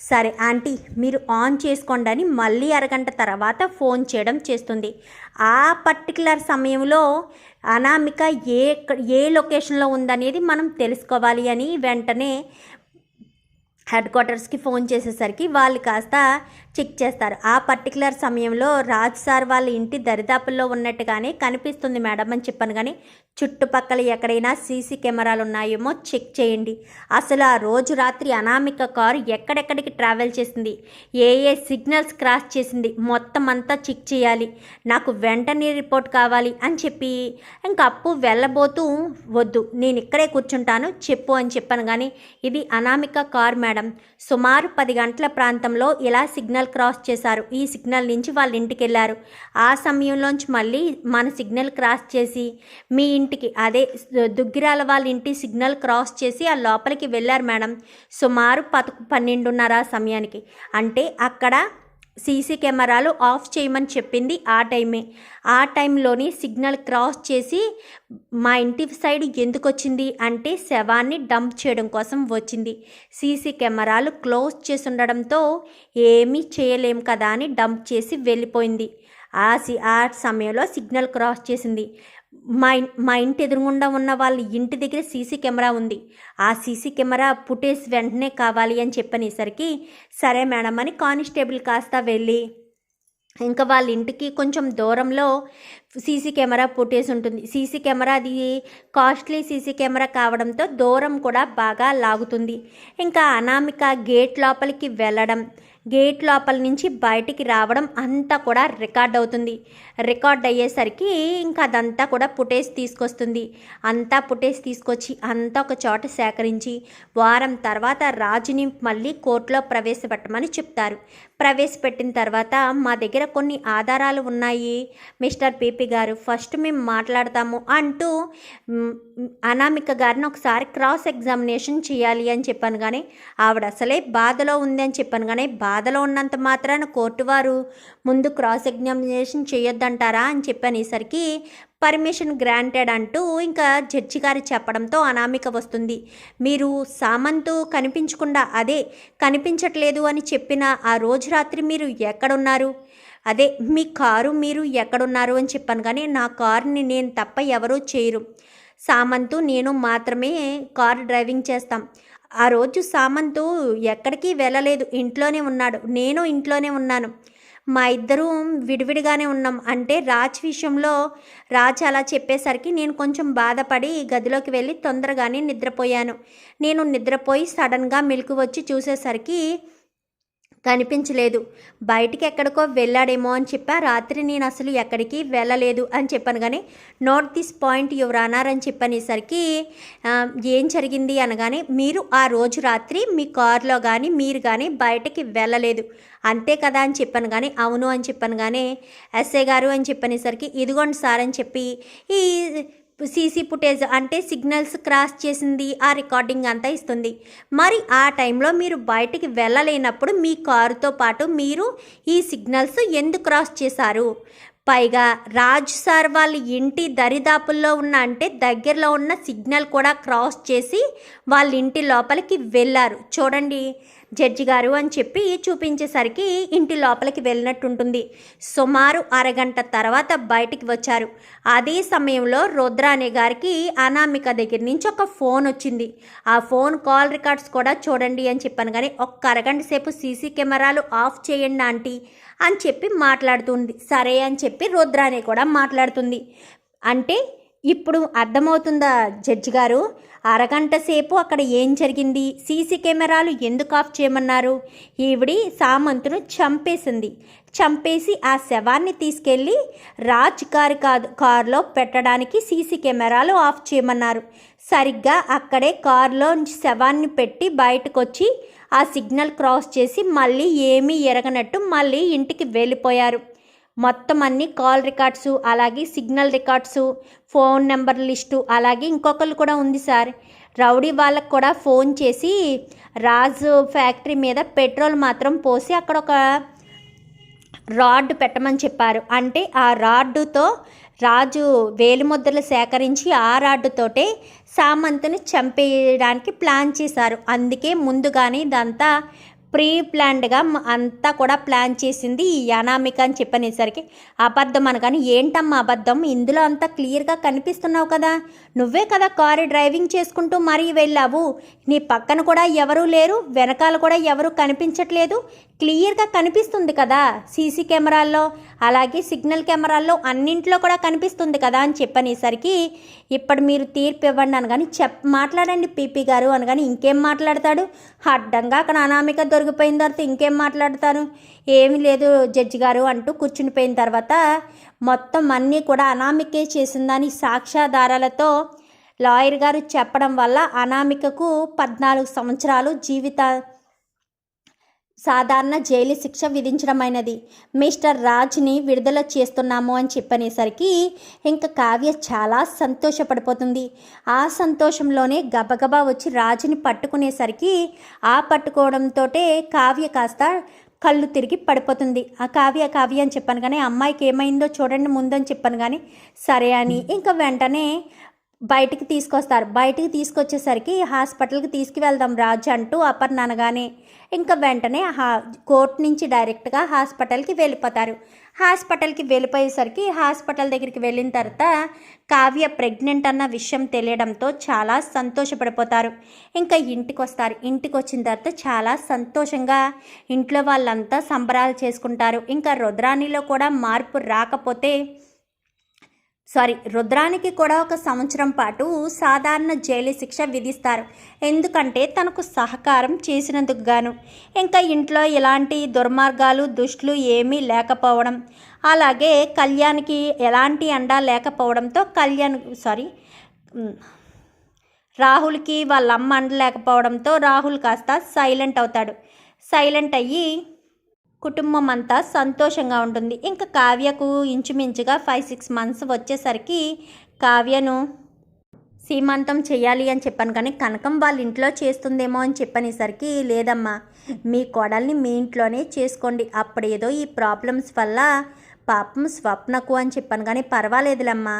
సరే ఆంటీ మీరు ఆన్ చేసుకోండి అని మళ్ళీ అరగంట తర్వాత ఫోన్ చేయడం చేస్తుంది. ఆ పర్టికులర్ సమయంలో అనామిక ఏ ఏ లొకేషన్లో ఉందనేది మనం తెలుసుకోవాలి అని వెంటనే హెడ్ క్వార్టర్స్కి ఫోన్ చేసేసరికి వాళ్ళు కాస్త చెక్ చేస్తారు. ఆ పర్టికులర్ సమయంలో రాజ్ సార్ వాళ్ళ ఇంటి దరిదాపుల్లో ఉన్నట్టుగానే కనిపిస్తుంది మేడం అని చెప్పాను కానీ చుట్టుపక్కల ఎక్కడైనా సీసీ కెమెరాలు ఉన్నాయేమో చెక్ చేయండి. అసలు ఆ రోజు రాత్రి అనామిక కారు ఎక్కడెక్కడికి ట్రావెల్ చేసింది? ఏ ఏ సిగ్నల్స్ క్రాస్ చేసింది? మొత్తం అంతా చెక్ చేయాలి. నాకు వెంటనే రిపోర్ట్ కావాలి అని చెప్పి ఇంకా అప్పు వెళ్ళబోతూ వద్దు నేను ఇక్కడే కూర్చుంటాను చెప్పు అని చెప్పాను కానీ ఇది అనామిక కార్ మేడం మేడం సుమారు పది గంటల ప్రాంతంలో ఇలా సిగ్నల్ క్రాస్ చేశారు? ఈ సిగ్నల్ నుంచి వాళ్ళ ఇంటికి వెళ్ళారు ఆ సమయంలోంచి మళ్ళీ మన సిగ్నల్ క్రాస్ చేసి మీ ఇంటికి అదే దుగ్గిరాల వాళ్ళ ఇంటి సిగ్నల్ క్రాస్ చేసి ఆ లోపలికి వెళ్ళారు మేడం. సుమారు పద పన్నెండున్నర సమయానికి. అంటే అక్కడ సీసీ కెమెరాలు ఆఫ్ చేయమని చెప్పింది ఆ టైమే. ఆ టైంలోని సిగ్నల్ క్రాస్ చేసి మా ఇంటి సైడ్ ఎందుకు వచ్చింది అంటే శవాన్ని డంప్ చేయడం కోసం వచ్చింది. సీసీ కెమెరాలు క్లోజ్ చేసి ఉండడంతో ఏమీ చేయలేం కదా అని డంప్ చేసి వెళ్ళిపోయింది. ఆ సి ఆ సమయంలో సిగ్నల్ క్రాస్ చేసింది. మా మా ఇంటి ఎదురుగుండా ఉన్న వాళ్ళ ఇంటి దగ్గర సీసీ కెమెరా ఉంది. ఆ సీసీ కెమెరా ఫుటేజ్ వెంటనే కావాలి అని చెప్పనేసరికి సరే మేడం అని కానిస్టేబుల్ కాస్త వెళ్ళి ఇంకా వాళ్ళ ఇంటికి కొంచెం దూరంలో సీసీ కెమెరా ఫుటేజ్ ఉంటుంది. సీసీ కెమెరా అది కాస్ట్లీ సీసీ కెమెరా కావడంతో దూరం కూడా బాగా లాగుతుంది. ఇంకా అనామిక గేట్ లోపలికి వెళ్ళడం గేట్ లోపల నుంచి బయటికి రావడం అంతా కూడా రికార్డ్ అవుతుంది. రికార్డ్ అయ్యేసరికి ఇంకా అదంతా కూడా ఫుటేజ్ తీసుకొస్తుంది. అంతా ఫుటేజ్ తీసుకొచ్చి అంతా ఒక చోట సేకరించి వారం తర్వాత రాజుని మళ్ళీ కోర్టులో ప్రవేశపెట్టమని చెప్తారు. ప్రవేశపెట్టిన తర్వాత మా దగ్గర కొన్ని ఆధారాలు ఉన్నాయి. మిస్టర్ పీపీ గారు ఫస్ట్ మేము మాట్లాడతాము అంటూ అనామిక గారిని ఒకసారి క్రాస్ ఎగ్జామినేషన్ చేయాలి అని చెప్పాను కానీ ఆవిడ అసలే బాధలో ఉంది అని చెప్పాను కానీ బాధలో ఉన్నంత మాత్రాన కోర్టు వారు ముందు క్రాస్ ఎగ్జామినేషన్ చేయొద్దంటారా అని చెప్పనేసరికి పర్మిషన్ గ్రాంటెడ్ అంటూ ఇంకా జడ్జి గారు చెప్పడంతో అనామిక వస్తుంది. మీరు సామంతు కనిపించకుండా అదే కనిపించట్లేదు అని చెప్పిన ఆ రోజు రాత్రి మీరు ఎక్కడున్నారు? అదే మీ కారు మీరు ఎక్కడున్నారు? అని చెప్పాను కానీ నా కారుని నేను తప్ప ఎవరూ చేయరు. సామంతు నేను మాత్రమే కారు డ్రైవింగ్ చేస్తాం. ఆ రోజు సామంతు ఎక్కడికి వెళ్ళలేదు. ఇంట్లోనే ఉన్నాడు. నేను ఇంట్లోనే ఉన్నాను. మా ఇద్దరూ విడివిడిగానే ఉన్నాం. అంటే రాజ్ విషయంలో రాజ్ అలా చెప్పేసరికి నేను కొంచెం బాధపడి గదిలోకి వెళ్ళి తొందరగానే నిద్రపోయాను. నేను నిద్రపోయి సడన్గా మెలకు వచ్చి చూసేసరికి కనిపించలేదు. బయటికి ఎక్కడికో వెళ్ళాడేమో అని చెప్పా. రాత్రి నేను అసలు ఎక్కడికి వెళ్ళలేదు అని చెప్పాను కానీ note this point your honour అని చెప్పనేసరికి ఏం జరిగింది? అనగానే మీరు ఆ రోజు రాత్రి మీ కారులో కానీ మీరు కానీ బయటకి వెళ్ళలేదు. అంతే కదా అని చెప్పాను కానీ అవును అని చెప్పాను కానీ ఎస్ఏ గారు అని చెప్పనేసరికి ఇదిగోండి సార్ అని చెప్పి ఈ సీసీ ఫుటేజ్ అంటే సిగ్నల్స్ క్రాస్ చేసింది ఆ రికార్డింగ్ అంతా ఇస్తుంది. మరి ఆ టైంలో మీరు బయటికి వెళ్ళలేనప్పుడు మీ కారుతో పాటు మీరు ఈ సిగ్నల్స్ ఎందుకు క్రాస్ చేశారు? పైగా రాజ్ సార్ వాళ్ళ ఇంటి దరిదాపుల్లో ఉన్న అంటే దగ్గరలో ఉన్న సిగ్నల్ కూడా క్రాస్ చేసి వాళ్ళ ఇంటి లోపలికి వెళ్ళారు. చూడండి జడ్జి గారు అని చెప్పి చూపించేసరికి ఇంటి లోపలికి వెళ్ళినట్టుంటుంది. సుమారు అరగంట తర్వాత బయటికి వచ్చారు. అదే సమయంలో రుద్ర అనే గారికి అనామిక దగ్గర నుంచి ఒక ఫోన్ వచ్చింది. ఆ ఫోన్ కాల్ రికార్డ్స్ కూడా చూడండి అని చెప్పాను కానీ ఒక్క అరగంట సేపు సీసీ కెమెరాలు ఆఫ్ చేయండి ఆంటీ అని చెప్పి మాట్లాడుతుంది. సరే అని చెప్పి రుద్రానే కూడా మాట్లాడుతుంది. అంటే ఇప్పుడు అర్థమవుతుందా జడ్జి గారు? అరగంట సేపు అక్కడ ఏం జరిగింది? సీసీ కెమెరాలు ఎందుకు ఆఫ్ చేయమన్నారు? ఈవిడి సామంతును చంపేసింది. చంపేసి ఆ శవాన్ని తీసుకెళ్ళి రాజ్ గారి కాదు కారులో పెట్టడానికి సీసీ కెమెరాలు ఆఫ్ చేయమన్నారు. సరిగ్గా అక్కడే కారులో శవాన్ని పెట్టి బయటకు వచ్చి ఆ సిగ్నల్ క్రాస్ చేసి మళ్ళీ ఏమీ ఎరగనట్టు మళ్ళీ ఇంటికి వెళ్ళిపోయారు. మొత్తం అన్ని కాల్ రికార్డ్స్ అలాగే signal records phone number list అలాగే ఇంకొకరు కూడా ఉంది సార్. రౌడీ వాళ్ళకు కూడా ఫోన్ చేసి రాజు ఫ్యాక్టరీ మీద పెట్రోల్ మాత్రం పోసి అక్కడ ఒక రాడ్ పెట్టమని చెప్పారు. అంటే ఆ రాడ్డుతో రాజు వేలిముద్రలు సేకరించి ఆ రాడ్డుతోటే సామంతుని చంపేయడానికి ప్లాన్ చేశారు. అందుకే ముందుగానే ఇదంతా ప్రీ ప్లాన్డ్గా అంతా కూడా ప్లాన్ చేసింది ఈ అనామిక అని చెప్పనేసరికి అబద్ధం అనగాని ఏంటమ్మా అబద్ధం? ఇందులో అంతా క్లియర్గా కనిపిస్తున్నావు కదా! నువ్వే కదా కారు డ్రైవింగ్ చేసుకుంటూ మరీ వెళ్ళావు! నీ పక్కన కూడా ఎవరూ లేరు వెనకాల కూడా ఎవరు కనిపించట్లేదు! క్లియర్గా కనిపిస్తుంది కదా సీసీ కెమెరాల్లో అలాగే సిగ్నల్ కెమెరాల్లో అన్నింట్లో కూడా కనిపిస్తుంది కదా అని చెప్పనేసరికి ఇప్పుడు మీరు తీర్పు ఇవ్వండి అనగాని చెప్ మాట్లాడండి పీపీ గారు అనగాని ఇంకేం మాట్లాడతాడు? అడ్డంగా అక్కడ అనామిక దొరికిపోయిన తర్వాత ఇంకేం మాట్లాడతారు? ఏమీ లేదు జడ్జి గారు అంటూ కూర్చునిపోయిన తర్వాత మొత్తం అన్నీ కూడా అనామికే చేసిందని సాక్ష్యాధారాలతో లాయర్ గారు చెప్పడం వల్ల అనామికకు పద్నాలుగు సంవత్సరాలు జీవిత సాధారణ జైలు శిక్ష విధించడమైనది. మిస్టర్ రాజ్ని విడుదల చేస్తున్నాము అని చెప్పనేసరికి ఇంకా కావ్య చాలా సంతోషపడిపోతుంది. ఆ సంతోషంలోనే గబగబా వచ్చి రాజుని పట్టుకునేసరికి ఆ పట్టుకోవడంతో కావ్య కాస్త కళ్ళు తిరిగి పడిపోతుంది. ఆ కావ్య కావ్య అని చెప్పాను కానీ అమ్మాయికి ఏమైందో చూడండి ముందని చెప్పాను కానీ సరే అని ఇంకా వెంటనే బయటికి తీసుకొస్తారు. బయటికి తీసుకొచ్చేసరికి హాస్పిటల్కి తీసుకువెళ్దాం రాజు అంటూ అపర్ణ అనగానే ఇంకా వెంటనే హా కోర్టు నుంచి డైరెక్ట్గా హాస్పిటల్కి వెళ్ళిపోతారు. హాస్పిటల్కి వెళ్ళిపోయేసరికి హాస్పిటల్ దగ్గరికి వెళ్ళిన తర్వాత కావ్య ప్రెగ్నెంట్ అన్న విషయం తెలియడంతో చాలా సంతోషపడిపోతారు. ఇంకా ఇంటికి వస్తారు ఇంటికి వచ్చిన తర్వాత చాలా సంతోషంగా ఇంట్లో వాళ్ళంతా సంబరాలు చేసుకుంటారు. ఇంకా రుద్రాణిలో కూడా మార్పు రాకపోతే సారీ రుద్రానికి కూడా ఒక సంవత్సరం పాటు సాధారణ జైలు శిక్ష విధిస్తారు. ఎందుకంటే తనకు సహకారం చేసినందుకు గాను. ఇంకా ఇంట్లో ఎలాంటి దుర్మార్గాలు దుష్టులు ఏమీ లేకపోవడం. అలాగే కళ్యాణ్కి ఎలాంటి అండా లేకపోవడంతో కళ్యాణ్ సారీ రాహుల్కి వాళ్ళ అమ్మ అండ లేకపోవడంతో రాహుల్ కాస్త సైలెంట్ అవుతాడు. సైలెంట్ అయ్యి కుటుంబం అంతా సంతోషంగా ఉంటుంది. ఇంకా కావ్యకు ఇంచుమించుగా ఫైవ్ సిక్స్ మంత్స్ వచ్చేసరికి కావ్యను సీమంతం చేయాలి అని చెప్పాను. కానీ కనకం వాళ్ళ ఇంట్లో చేస్తుందేమో అని చెప్పనేసరికి లేదమ్మా మీ కోడల్ని మీ ఇంట్లోనే చేసుకోండి. అప్పుడేదో ఈ ప్రాబ్లమ్స్ వల్ల పాపం స్వప్నకు అని చెప్పాను. కానీ పర్వాలేదులమ్మా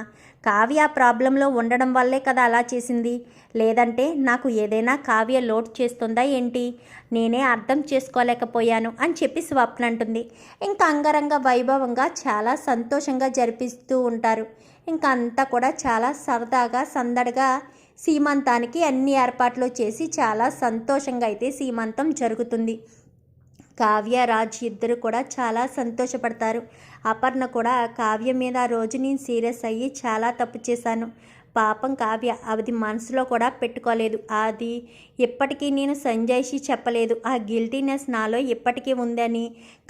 కావ్య ప్రాబ్లంలో ఉండడం వల్లే కదా అలా చేసింది. లేదంటే నాకు ఏదైనా కావ్య లోటు చేస్తుందా ఏంటి? నేనే అర్థం చేసుకోలేకపోయాను అని చెప్పి స్వప్న అంటుంది. ఇంకా అంగరంగ వైభవంగా చాలా సంతోషంగా జరిపిస్తూ ఉంటారు. ఇంకా అంతా కూడా చాలా సరదాగా సందడిగా సీమంతానికి అన్ని ఏర్పాట్లు చేసి చాలా సంతోషంగా అయితే సీమంతం జరుగుతుంది. కావ్య రాజ్ ఇద్దరు కూడా చాలా సంతోషపడతారు. అపర్ణ కూడా కావ్య మీద ఆ రోజు నేను సీరియస్ అయ్యి చాలా తప్పు చేశాను. పాపం కావ్య అది మనసులో కూడా పెట్టుకోలేదు. అది ఇప్పటికీ నేను సంజయ్షి చెప్పలేదు. ఆ గిల్టీనెస్ నాలో ఎప్పటికీ ఉందని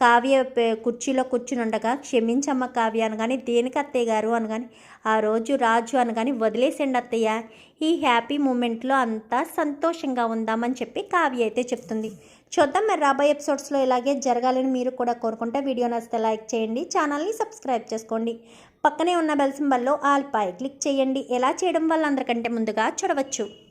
కావ్య కుర్చీలో కూర్చుని ఉండగా క్షమించమ్మ కావ్య అనగాని దేనికి అత్తయ్య గారు? అనగాని ఆ రోజు రాజు అనగాని వదిలేసండి అత్తయ్య. ఈ హ్యాపీ మూమెంట్లో అంతా సంతోషంగా ఉందామని చెప్పి కావ్య అయితే చెప్తుంది. చూద్దాం మరి రాబోయే ఎపిసోడ్స్లో ఇలాగే జరగాలని మీరు కూడా కోరుకుంటే వీడియో నచ్చితే లైక్ చేయండి ఛానల్ని సబ్స్క్రైబ్ చేసుకోండి. పక్కనే ఉన్న బెల్ సింబల్లో ఆల్ పై క్లిక్ చేయండి. ఎలా చేయడం వల్ల అందరికంటే ముందుగా చూడవచ్చు.